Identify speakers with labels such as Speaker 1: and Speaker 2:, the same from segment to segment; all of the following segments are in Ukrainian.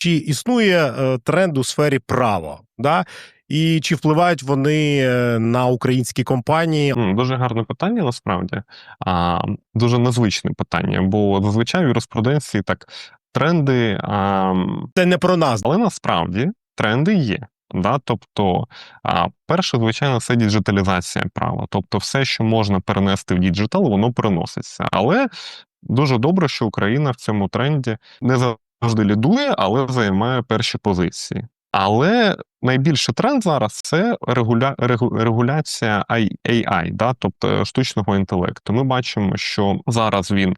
Speaker 1: чи існує е, тренд у сфері права, да? і чи впливають вони е, на українські компанії?
Speaker 2: Дуже гарне питання, насправді. А, дуже незвичне питання, бо зазвичай в юриспруденції так тренди, а,
Speaker 1: Це не про нас.
Speaker 2: але насправді тренди є. Да? Тобто, а, перше, звичайно, це діджиталізація права. Тобто, все, що можна перенести в діджитал, воно переноситься. Але дуже добре, що Україна в цьому тренді не завжди лідує, але займає перші позиції. Але найбільший тренд зараз це регуля... регу- регуляція AI, да? тобто штучного інтелекту. Ми бачимо, що зараз він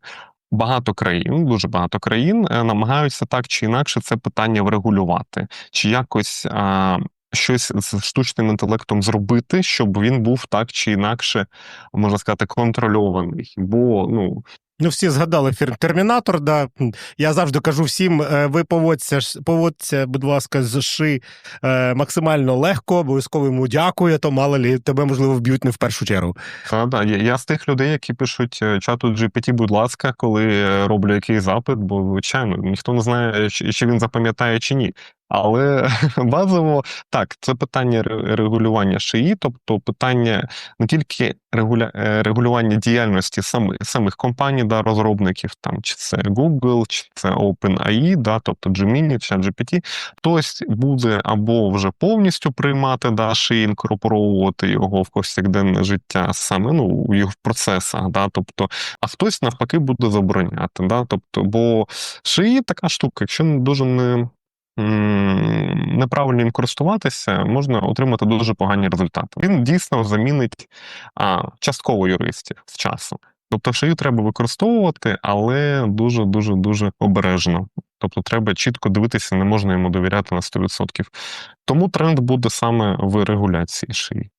Speaker 2: багато країн, дуже багато країн е, намагаються так чи інакше це питання врегулювати, чи якось. А... Щось з штучним інтелектом зробити, щоб він був так чи інакше, можна сказати, контрольований. Бо ну
Speaker 1: Ну, всі згадали фільм Термінатор. Да. Я завжди кажу всім: е, ви поводьте, поводьте, будь ласка, з ши е, максимально легко, обов'язково йому дякую, то мало лі тебе, можливо, вб'ють не в першу чергу.
Speaker 2: Та, да, я, я з тих людей, які пишуть е, чату GPT, будь ласка, коли роблю якийсь запит, бо звичайно ніхто не знає, чи він запам'ятає чи ні. Але базово так, це питання регулювання шиї, тобто питання не тільки регуля... е, регулювання діяльності самих, самих компаній, да, розробників, там, чи це Google, чи це OpenAI, да, тобто Gemini, ChatGPT, хтось буде або вже повністю приймати да, шиї, інкорпоровувати його в повсякденне життя саме ну, його процесах, да, тобто, а хтось навпаки буде забороняти. Да, тобто, бо шиї така штука, якщо дуже не. Неправильно їм користуватися, можна отримати дуже погані результати. Він дійсно замінить а, частково юристів з часом. Тобто, шию треба використовувати, але дуже дуже дуже обережно. Тобто, треба чітко дивитися, не можна йому довіряти на 100%. Тому тренд буде саме в регуляції шиї.